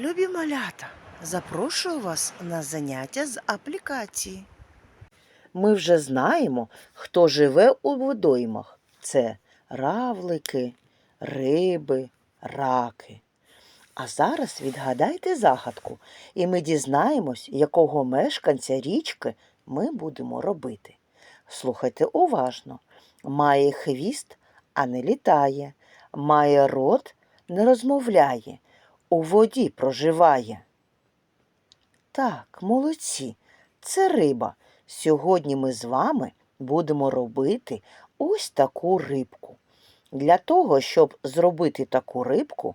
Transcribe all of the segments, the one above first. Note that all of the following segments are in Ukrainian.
Любі малята, запрошую вас на заняття з аплікації. Ми вже знаємо, хто живе у водоймах. Це равлики, риби, раки. А зараз відгадайте загадку, і ми дізнаємось, якого мешканця річки ми будемо робити. Слухайте уважно. Має хвіст, а не літає, має рот, не розмовляє, у воді проживає. Так, молодці, це риба. Сьогодні ми з вами будемо робити ось таку рибку. Для того, щоб зробити таку рибку,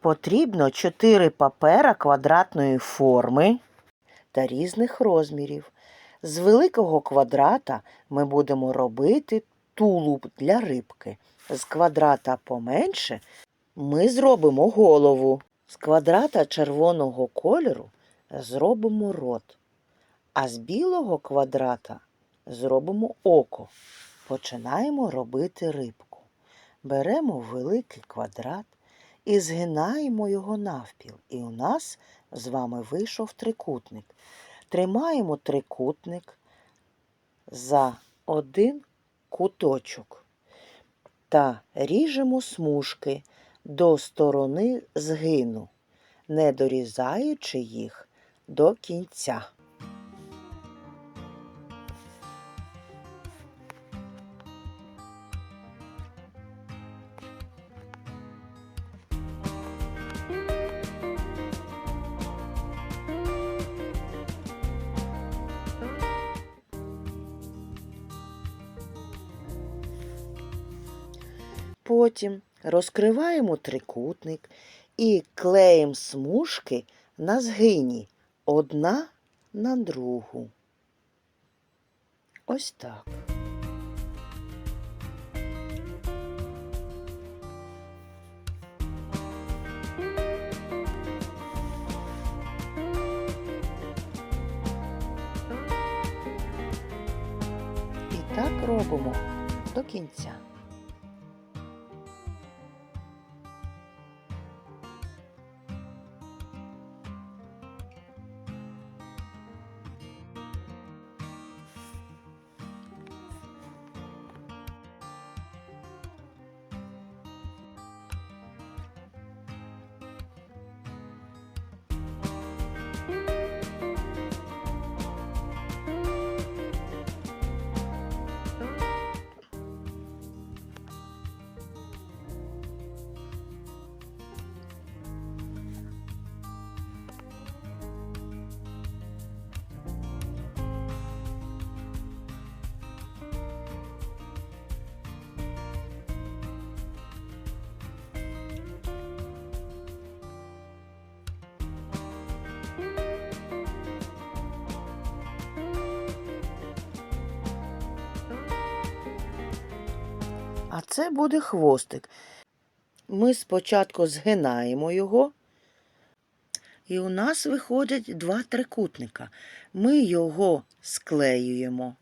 потрібно 4 папера квадратної форми та різних розмірів. З великого квадрата ми будемо робити тулуб для рибки. З квадрата поменше ми зробимо голову. З квадрата червоного кольору зробимо рот. А з білого квадрата зробимо око. Починаємо робити рибку. Беремо великий квадрат і згинаємо його навпіл. І у нас з вами вийшов трикутник. Тримаємо трикутник за один куточок та ріжемо смужки до сторони згину, не дорізаючи їх до кінця. Потім розкриваємо трикутник і клеїмо смужки на згині одна на другу. Ось так. І так робимо до кінця. А це буде хвостик. Ми спочатку згинаємо його, і у нас виходять два трикутника. Ми його склеюємо.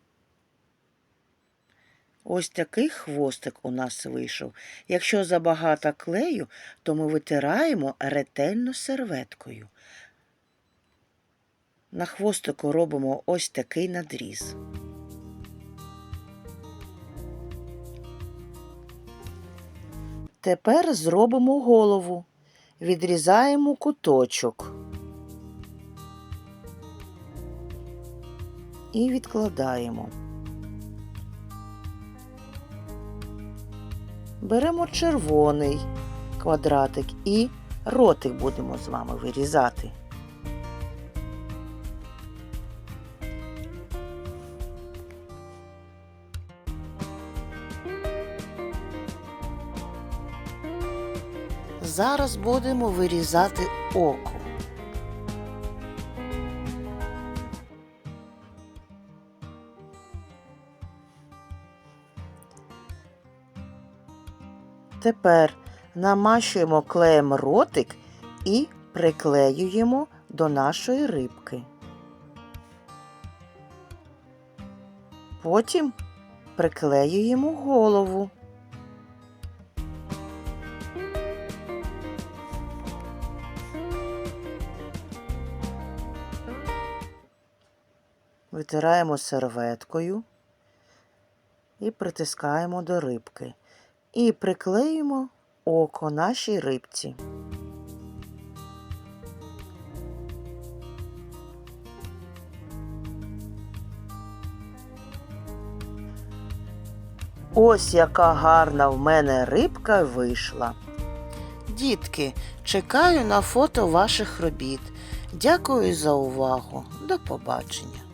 Ось такий хвостик у нас вийшов. Якщо забагато клею, то ми витираємо ретельно серветкою. На хвостику робимо ось такий надріз. Тепер зробимо голову. Відрізаємо куточок. І відкладаємо. Беремо червоний квадратик і ротик будемо з вами вирізати. Зараз будемо вирізати око. Тепер намащуємо клеєм ротик і приклеюємо до нашої рибки. Потім приклеюємо голову. Витираємо серветкою і притискаємо до рибки. І приклеїмо око нашій рибці. Ось яка гарна в мене рибка вийшла. Дітки, чекаю на фото ваших робіт. Дякую за увагу. До побачення.